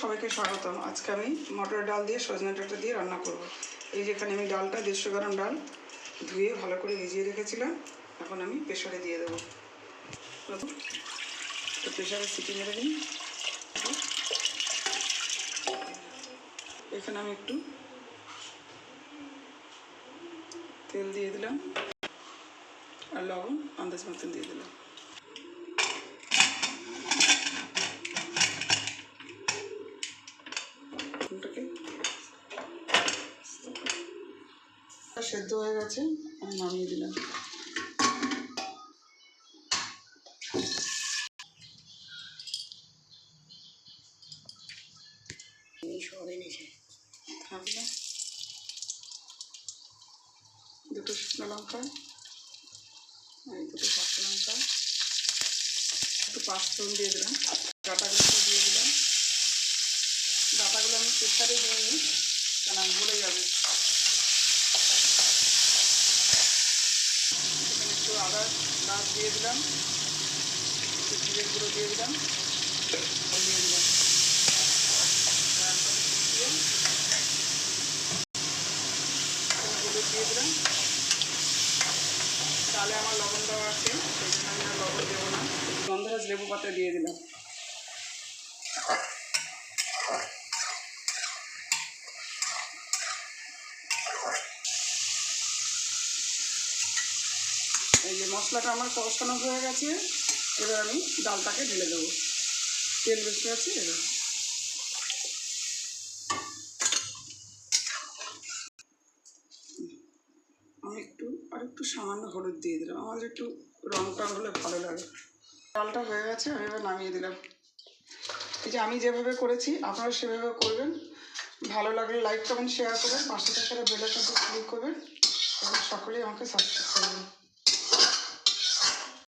সবাইকে স্বাগতম। আজকে আমি মটর ডাল দিয়ে সজনে ডাঁটা দিয়ে রান্না করব। এই যেখানে আমি ডালটা দেড়শো গ্রাম ডাল ধুয়ে ভালো করে ভিজিয়ে রেখেছিলাম। এখন আমি প্রেশারে দিয়ে দেবো। তো প্রেশারে সিটি মেরে দিই এখানে আমি একটু তেল দিয়ে দিলাম। আর লবণ, আন্দাজ মতন দিয়ে দিলাম। সেদ্ধ হয়ে গেছে, আমি নামিয়ে দিলাম। দুটো শুকনো লঙ্কা এই দুটো কাঁচা লঙ্কা। একটু পাঁচফোড়ন দিয়ে দিলাম। ডাটাগুলো দিয়ে দিলাম। ডাটাগুলো আমি দিয়ে নিই কেন গলে যাবে এখানে একটু আদা দিয়ে দিলাম। একটু গুঁড়ো দিয়ে দিলাম। দিয়ে দিলাম। হলুদ দিয়ে দিলাম। তাহলে আমার লবণ দেওয়া আছে সেই আমি আর লবণ দেবো না। গন্ধরাজ লেবু পাতা দিয়ে দিলাম। এই যে মশলাটা আমার কষানো হয়ে গেছে, এবার আমি ডালটাকে ঢেলে দেবো। তেল বেশি আছে, এবার। আমি একটু, আর একটু সামান্য হলুদ দিয়ে দিলাম। আমার একটু রংটা হলে ভালো লাগে। ডালটা হয়ে গেছে, আমি এবার নামিয়ে দিলাম। এই যে আমি যেভাবে করেছি, আপনারা সেভাবে করবেন। ভালো লাগলে লাইক, কমেন্ট শেয়ার করবেন। পাশে থাকা বেলাটা ক্লিক করবেন। এবং সকলেই আমাকে সাবস্ক্রাইব করবেন।